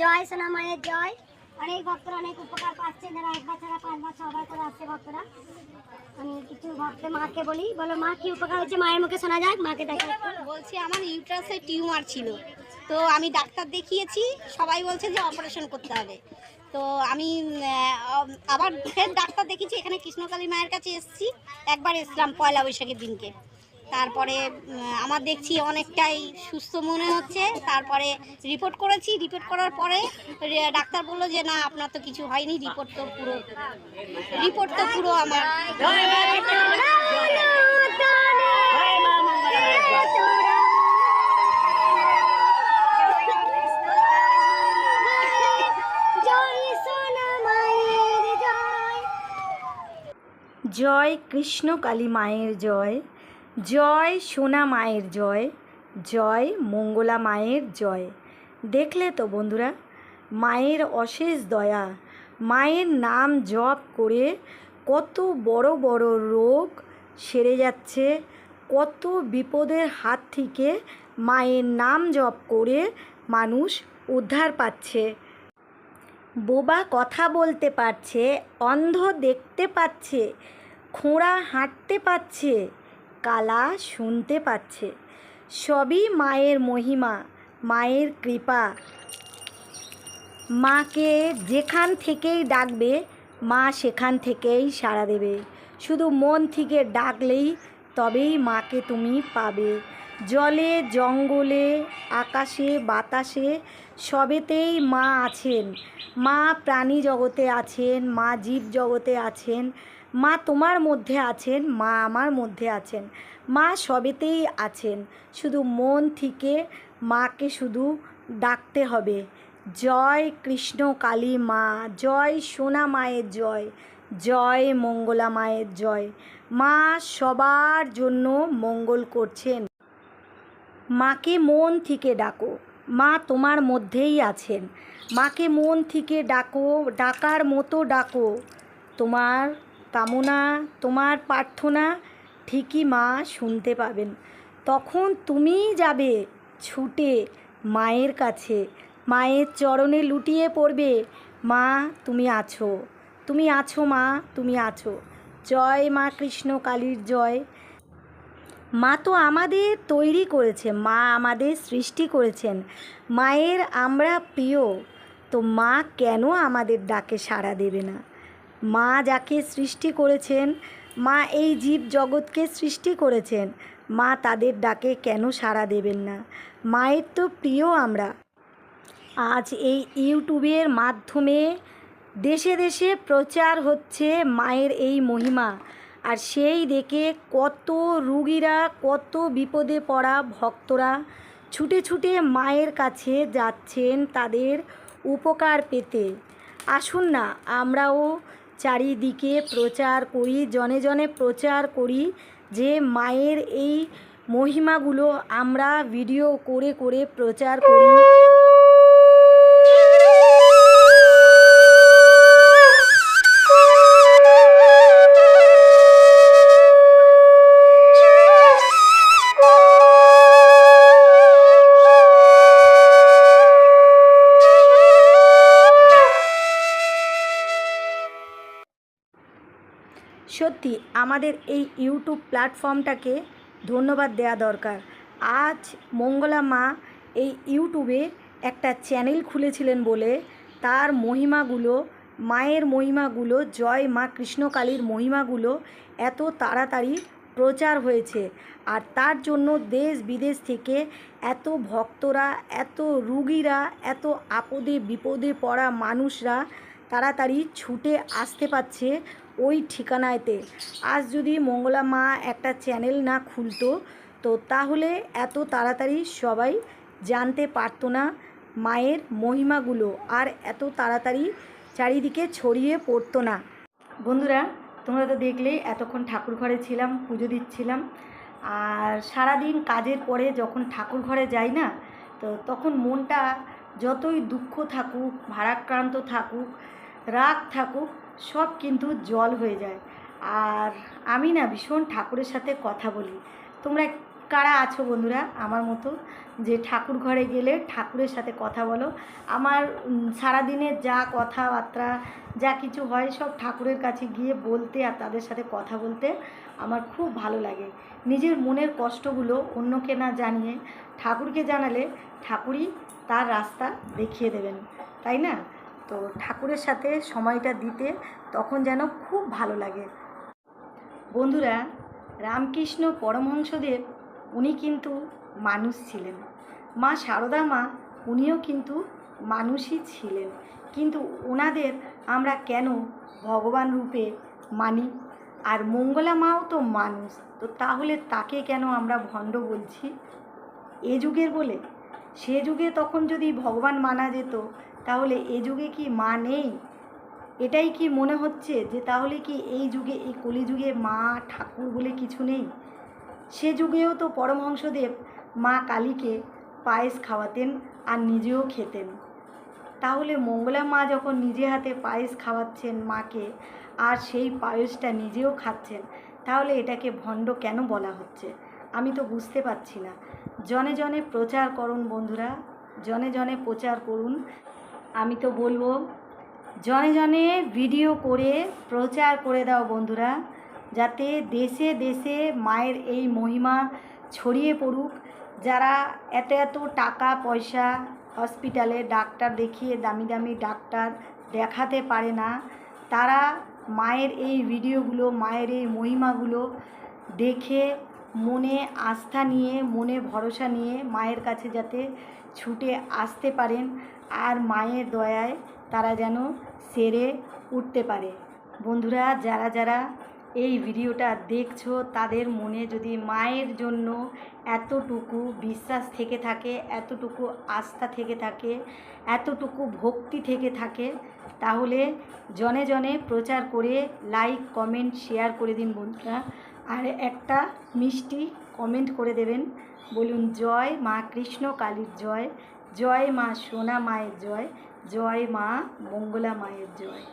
জয় সোনা মায়ের জয়। অনেক ভক্তরা অনেক উপকার পাচ্ছে, যারা একবার ছাড়া পাঁচবার ছবার করে আসছে ভক্তরা। আমি কিছু ভক্ত মাকে বলি, বলো মা, কি উপকার হচ্ছে মায়ের মুখে শোনা যাক, মাকে দেখে। বলছি, আমার ইউট্রাসে টিউমার ছিল। তো আমি ডাক্তার দেখিয়েছি, সবাই বলছে যে অপারেশন করতে হবে। তো আমি আবার ফের ডাক্তার দেখিয়েছি, এখানে কৃষ্ণকালী মায়ের কাছে এসেছি, একবার এসলাম পয়লা বৈশাখের দিনকে। তারপরে আমার দেখছি অনেকটাই সুস্থ মনে হচ্ছে। তারপরে রিপোর্ট করেছি রিপোর্ট করার পরে ডাক্তার বলল যে, না, আপনার তো কিছু হয়নি রিপোর্ট তো পুরো রিপোর্ট তো পুরো আমার। জয় কৃষ্ণ কালী মায়ের জয়। জয় সোনা মায়ের জয় জয় মঙ্গলা মায়ের জয়। দেখলে তো বন্ধুরা, মায়ের অশেষ দয়া, মায়ের নাম জপ করে কত বড় বড় রোগ সেরে যাচ্ছে, কত বিপদের হাত থেকে মায়ের নাম জপ করে মানুষ উদ্ধার পাচ্ছে। বোবা কথা বলতে পারছে, অন্ধ দেখতে পাচ্ছে, খোঁড়া হাঁটতে পাচ্ছে কালা শুনতে পাচ্ছে। সবই মায়ের মহিমা, মায়ের কৃপা। মাকে যেখান থেকেই ডাকবে, মা সেখান থেকেই সাড়া দেবে। শুধু মন থেকে ডাকলেই তবেই মাকে তুমি পাবে। জলে, জঙ্গলে, আকাশে, বাতাসে সবেতেই মা আছেন। মা প্রাণী জগতে আছেন, মা জীব জগতে আছেন, মা তোমার মধ্যে আছেন, মা আমার মধ্যে আছেন। মা সবেতেই আছেন। শুধু মন থেকে মাকে শুধু ডাকতে হবে। জয় কৃষ্ণ কালী মা, জয় সোনা মায়ের জয় জয় মঙ্গলা মায়ের জয়। মা সবার জন্য মঙ্গল করছেন। মাকে মন থেকে ডাকো। মা তোমার মধ্যেই আছেন। মাকে মন থেকে ডাকো, ডাকার মতো ডাকো। তোমার কামনা, তোমার প্রার্থনা ঠিকই মা শুনতে পাবেন। তখন তুমিই যাবে ছুটে মায়ের কাছে। মায়ের চরণে লুটিয়ে পড়বে, মা, তুমি আছো। তুমি আছো মা, তুমি আছো। জয় মা কৃষ্ণ কালীর জয়। মা তো আমাদের তৈরি করেছে মা আমাদের সৃষ্টি করেছেন। মায়ের আমরা প্রিয়, তো মা কেন আমাদের ডাকে সাড়া দেবে না? মা যাকে সৃষ্টি করেছেন, মা এই জীব জগৎকে সৃষ্টি করেছেন, মা তাদের ডাকে কেন সাড়া দেবেন না? মায়ের তো প্রিয় আমরা। আজ এই ইউটিউবের মাধ্যমে দেশে দেশে প্রচার হচ্ছে মায়ের এই মহিমা। আর সেই দেখে কত রুগীরা, কত বিপদে পড়া ভক্তরা ছুটে ছুটে মায়ের কাছে যাচ্ছেন তাদের উপকার পেতে। আসুন না, আমরাও চারিদিকে প্রচার করি, জনে জনে প্রচার করি যে মায়ের এই মহিমাগুলো আমরা ভিডিও করে করে প্রচার করি। সত্যি আমাদের এই ইউটিউব প্ল্যাটফর্মটাকে ধন্যবাদ দেওয়া দরকার। আজ মঙ্গলা মা এই ইউটিউবে একটা চ্যানেল খুলেছিলেন বলে তার মহিমাগুলো, মায়ের মহিমাগুলো, জয় মা কৃষ্ণকালীর মহিমাগুলো এত তাড়াতাড়ি প্রচার হয়েছে আর তার জন্য দেশ বিদেশ থেকে এত ভক্তরা, এত রুগীরা, এত আপদে বিপদে পড়া মানুষরা তাড়াতাড়ি ছুটে আসতে পারছে ওই ঠিকানায়তে আজ যদি মঙ্গলা মা একটা চ্যানেল না খুলতো, তো তাহলে এত তাড়াতাড়ি সবাই জানতে পারতো না মায়ের মহিমাগুলো আর এত তাড়াতাড়ি চারিদিকে ছড়িয়ে পড়তো না। বন্ধুরা, তোমরা তো দেখলেই এতক্ষণ ঠাকুর ঘরে ছিলাম, পুজো দিচ্ছিলাম। আর সারাদিন কাজের পরে যখন ঠাকুর ঘরে যাই না, তো তখন মনটা যতই দুঃখ থাকুক, ভারাক্রান্ত থাকুক, রাগ থাকুক সব কিন্তু জল হয়ে যায়। আর আমি না ভীষণ ঠাকুরের সাথে কথা বলি। তোমরা কারা আছো বন্ধুরা? আমার মতো যে ঠাকুর ঘরে গেলে ঠাকুরের সাথে কথা বলো। আমার সারাদিনের যা কথাবার্তা, যা কিছু হয় সব ঠাকুরের কাছে গিয়ে বলতে আর তাদের সাথে কথা বলতে আমার খুব ভালো লাগে। নিজের মনের কষ্টগুলো অন্যকে না জানিয়ে ঠাকুরকে জানালে ঠাকুরই তার রাস্তা দেখিয়ে দেবেন। তাই না? তো ঠাকুরের সাথে সময়টা দিতে তখন যেন খুব ভালো লাগে। বন্ধুরা, রামকৃষ্ণ পরমহংসদেব, উনি কিন্তু মানুষ ছিলেন। মা সারদা মা, উনিও কিন্তু মানুষই ছিলেন। কিন্তু ওনাদের আমরা কেন ভগবান রূপে মানি? আর মঙ্গলা মাও তো মানুষ, তো তাহলে তাকে কেন আমরা ভণ্ড বলছি? এ যুগের বলে? সে যুগে তখন যদি ভগবান মানা যেত তাহলে এ যুগে কি মা নেই? এটাই কি মনে হচ্ছে যে তাহলে কি এই যুগে, এই কলিযুগে মা, ঠাকুর বলে কিছু নেই? সে যুগেও তো পরমহংসদেব মা কালীকে পায়েস খাওয়াতেন আর নিজেও খেতেন। তাহলে মঙ্গলা মা যখন নিজে হাতে পায়েস খাওয়াচ্ছেন মাকে আর সেই পায়েসটা নিজেও খাচ্ছেন, তাহলে এটাকে ভণ্ড কেন বলা হচ্ছে? আমি তো বুঝতে পারছি না। জনে জনে প্রচার করুন বন্ধুরা, জনে জনে প্রচার করুন আমি তো বলব, জনে জনে ভিডিও করে প্রচার করে দাও বন্ধুরা, যাতে দেশে দেশে মায়ের এই মহিমা ছড়িয়ে পড়ুক। যারা এত এত টাকা পয়সা হসপিটালে ডাক্তার দেখিয়ে দামি দামি ডাক্তার দেখাতে পারে না, তারা মায়ের এই ভিডিওগুলো, মায়ের এই মহিমাগুলো দেখে মনে আস্থা নিয়ে, মনে ভরসা নিয়ে মায়ের কাছে যাতে ছুটে আসতে পারেন আর মায়ের দয়ায় তারা যেন সেরে উঠতে পারে। বন্ধুরা, যারা যারা এই ভিডিওটা দেখছ, তাদের মনে যদি মায়ের জন্য এতটুকু বিশ্বাস থেকে থাকে, এতটুকু আস্থা থেকে থাকে, এতটুকু ভক্তি থেকে থাকে, তাহলে জনে জনে প্রচার করে লাইক কমেন্ট শেয়ার করে দিন বন্ধুরা। আর একটা মিষ্টি কমেন্ট করে দেবেন। বলুন, জয় মা কৃষ্ণ কালীর জয় জয় মা সোনা মায়ের জয় জয় মা মঙ্গলা মায়ের জয়।